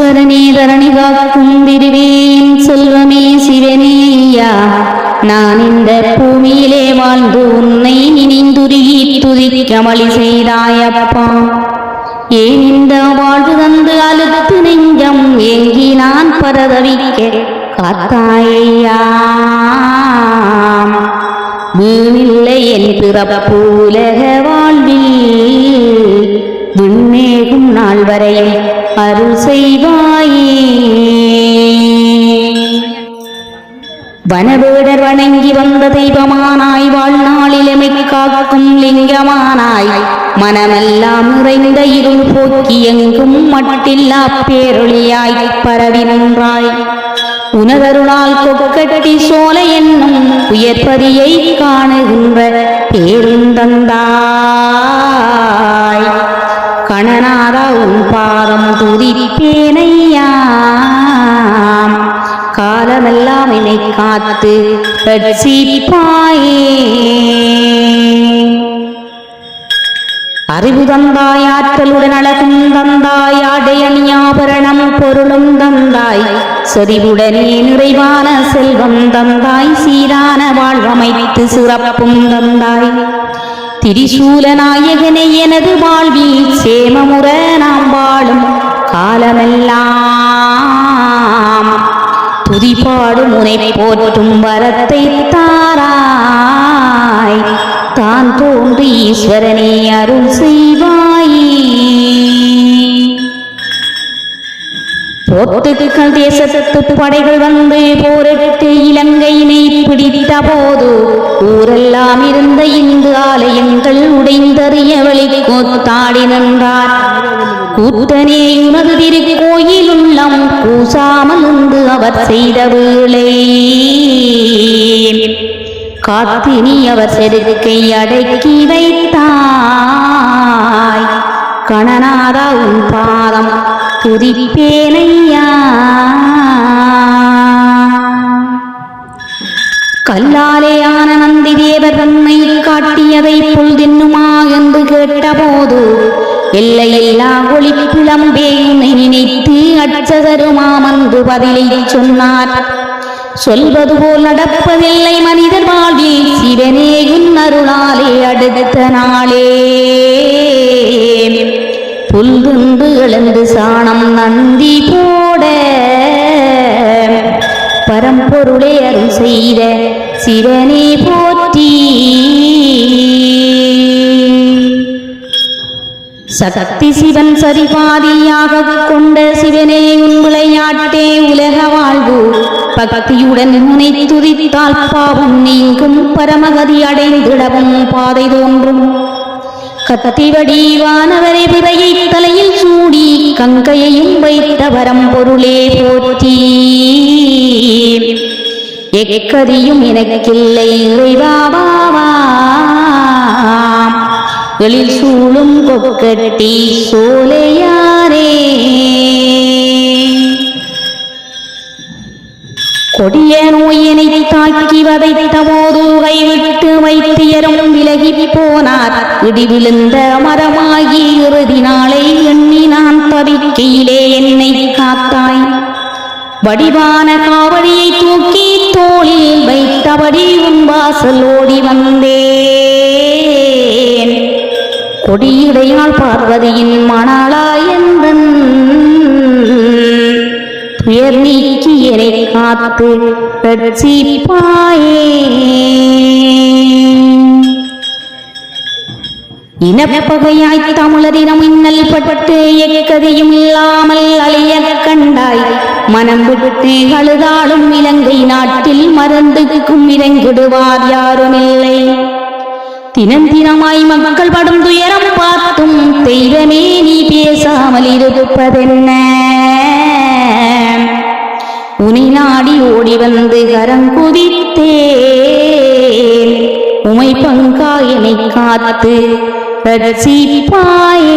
ஈஸ்வரனே தரணி காக்கும் திருவேன் செல்வமே சிவனேயா. நான் இந்த பூமியிலே வாழ்ந்து உன்னை நினைந்துருகி துதிக்கமளி செய்தாயப்பா. ஏன் இந்த வாழ்வு தந்து அழுத்து நெஞ்சம் ஏங்கி நான் பரதவிக்க காத்தாயா வீணில்லை என் பிறப்பு உலக வாழ்வில் விண்ணேகும் நாள் வரையில் அருள் செய்வாயே. வனவேடர் வணங்கி வந்த தெய்வமானாய் வாழ்நாளிலமை காக்கும் லிங்கமானாய். மனமெல்லாம் நிறைந்த இருள் போக்கி எங்கும் மட்டில்லா பேரொழியாய் பரவி நின்றாய். உனதருளால் கொக்கட்டி சோலை என்னும் உயர்பதியை காணுகின்ற பேருந்தந்தாய். காலமெல்லாம் என்னை காத்து ரட்சிப்பாயே. அறிவு தந்தாய் ஆற்றலுடன் அழகும் தந்தாய் ஆடையணியாபரணம் பொருளும் தந்தாய் செறிவுடனே நிறைவான செல்வம் தந்தாய் சீரான வாழ்வமைத்து சிறப்பும் தந்தாய். திரிசூல நாயகனை எனது வாழ்வில் சேமமுற நாம் வாழும் காலமெல்லாம் துதிபாடும் முனை போற்றும் வரத்தை தாராய். தான் தோன்றி ஈஸ்வரனே அருள் செய். போர்த்துகல் தேசத்து படைகள் வந்து போரிட்டு இலங்கையினை பிடித்த போது ஊரெல்லாம் இருந்த இந்து ஆலயங்கள் உடைந்தறிய வழி கூத்தாடி நின்றார். கூத்தனே உனது திருக்கோயில் உள்ளம் கூசாமல் இருந்து அவர் செய்த வேளை காத்தினி அவர் செருக்கை அடக்கி வைத்தாய். கணநாதா உன் பாதம் துதிப்பேனையா? கல்லாலேயான நந்தி தேவர் தன்னை காட்டியதை புல் தின்னுமா என்று கேட்டபோது எல்லையில்லா ஒளி பிளம்பேயுனை நினைத்து அச்சகருமாமந்து பதிலை சொன்னார். சொல்வது போல் நடப்பதில்லை மனிதர் வாழ்வில் சிவனே உன் அருளாலே அடுத்த நாளே. புல்துண்டு எழுந்து சாணம் நந்தி போட பரம்பொருளே அருள் செய்த சிவனே போற்றி. சக்தி சிவன் சரிபாதியாக கொண்ட சிவனே உன் விளையாட்டே உலக வாழ்வு. பக்தியுடன் முனை துதித்தால் பாவம் நீங்கும் பரமகதி அடைந்திடவும் பாதை தோன்றும். கத்தி வடிவானவரை பிறையை தலையில் சூடி கங்கையையும் வைத்த வரம் பொருளே போற்றி. எக்கதியும் எனக்கில்லை இறைவாவா எழில் சூழும் கொக்கட்டி சோலையாரே. கொடிய நோயினை தாக்கி வதைத்த போதூகை விட்டு வைத்தியரும் விலகி போனார் இடி விழுந்த மரமாகி இறுதி நாளை எண்ணி நான் தவிக்கையிலே என்னை காத்தாய். வடிவான காவடியை தூக்கி தோளில் வைத்தபடி உன் வாசல் ஓடி வந்தேன். கொடியுடையாள் பார்வதியின் மணாளா எந்தன் உயர் நீக்கி என்னை காத்து ரட்சிப்பாயே. இனப்பகையாய் தமிழரிடம் இன்னல் பட்டு எக்கதையும் இல்லாமல் அழிய கண்டாய். மனம் விட்டு அழுதாலும் இலங்கை நாட்டில் மறந்துக்கும் இறங்கிடுவார் யாருமில்லை. தினம் தினமாய் மக்கள் படும் துயரம் பார்த்தும் தெய்வமே நீ பேசாமல் இருப்பதென்ன? உனை ஓடி வந்து கரங்குதித்தேன் உமை பங்காயனை காத்து ரட்சிப்பாயே